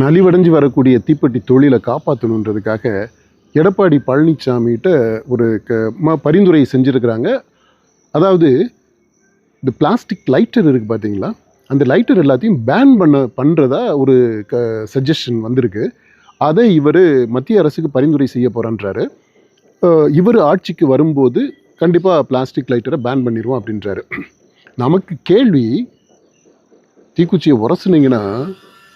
நலிவடைஞ்சு வரக்கூடிய தீப்பெட்டி தொழிலை காப்பாற்றணுன்றதுக்காக எடப்பாடி பழனிசாமிகிட்ட ஒரு க ம பரிந்துரை செஞ்சுருக்கிறாங்க. அதாவது இந்த பிளாஸ்டிக் லைட்டர் இருக்குது பார்த்தீங்களா அந்த லைட்டர் எல்லாத்தையும் பேன் பண்ண பண்ணுறதா ஒரு க சஜஷன் வந்திருக்கு. அதை இவர் மத்திய அரசுக்கு பரிந்துரை செய்ய போகிறான்றாரு இவர் ஆட்சிக்கு வரும்போது கண்டிப்பாக பிளாஸ்டிக் லைட்டரை பேன் பண்ணிடுவோம் அப்படின்றாரு. நமக்கு கேள்வி தீக்குச்சியை உரசுனீங்கன்னா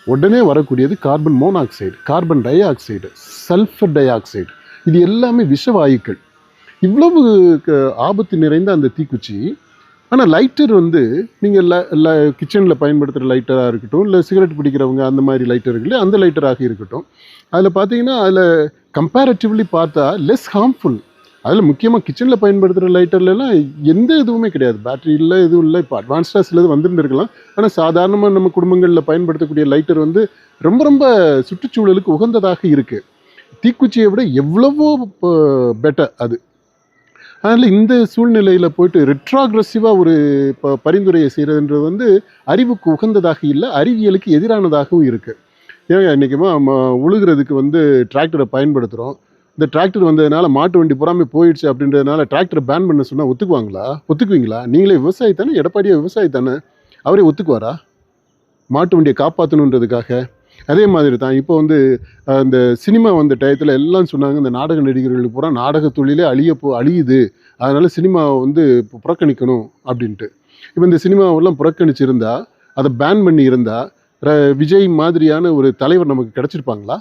உடனே வரக்கூடியது carbon monoxide carbon di oxide sulphur di oxide இது எல்லாமே விஷவாயுக்கள். இவ்வளவு க- ஆபத்து நிறைந்த அந்த தீக்குச்சி ஆனால் லைட்டர் வந்து நீங்கள் ல கிச்சனில் பயன்படுத்துகிற லைட்டராக இருக்கட்டும் இல்லை சிகரெட் பிடிக்கிறவங்க அந்த மாதிரி லைட்டர் இருக்குல்ல அந்த லைட்டராக இருக்கட்டும். அதில் பார்த்தீங்கன்னா அதில் கம்பேரட்டிவ்லி பார்த்தா லெஸ் ஹார்ம்ஃபுல் அதில் முக்கியமாக கிச்சனில் பயன்படுத்துகிற லைட்டர்லலாம் எந்த இதுவுமே கிடையாது. பேட்டரி இல்லை எதுவும் இல்லை. இப்போ அட்வான்ஸ்டாக சிலது வந்துருந்துருக்கலாம். ஆனால் சாதாரணமாக நம்ம குடும்பங்களில் பயன்படுத்தக்கூடிய லைட்டர் வந்து ரொம்ப ரொம்ப சுற்றுச்சூழலுக்கு உகந்ததாக இருக்குது தீக்குச்சியை விட எவ்வளவோ பெட்டர் அது. அதனால் இந்த சூழ்நிலையில் போயிட்டு ரெட்ராக்ரெசிவாக ஒரு இப்போ பரிந்துரையை செய்கிறதுன்றது வந்து அறிவுக்கு உகந்ததாக இல்லை அறிவியலுக்கு எதிரானதாகவும் இருக்குது ஏங்க இன்றைக்குமா உழுகிறதுக்கு வந்து டிராக்டரை பயன்படுத்துகிறோம் இந்த டிராக்டர் வந்ததுனால மாட்டு வண்டி புறாமல் போயிடுச்சு அப்படின்றதுனால டிராக்டர் பேன் பண்ண சொன்னால் ஒத்துக்குவாங்களா? ஒத்துக்குவீங்களா? நீங்களே விவசாயி தானே எடப்பாடியே விவசாயி தானே. அவரே ஒத்துக்குவாரா? மாட்டு வண்டியை காப்பாற்றணுன்றதுக்காக அதே மாதிரி தான் இப்போ வந்து அந்த இந்த சினிமா வந்த டயத்தில் எல்லாம் சொன்னாங்க இந்த நாடக நடிகர்கள் பூரா நாடக தொழிலே அழிய போ அழியுது. அதனால் சினிமாவை வந்து இப்போ புறக்கணிக்கணும் அப்படின்ட்டு. இப்போ இந்த சினிமாவெல்லாம் புறக்கணிச்சிருந்தா அதை பேன் பண்ணி இருந்தால் விஜய் மாதிரியான ஒரு தலைவர் நமக்கு கிடச்சிருப்பாங்களா?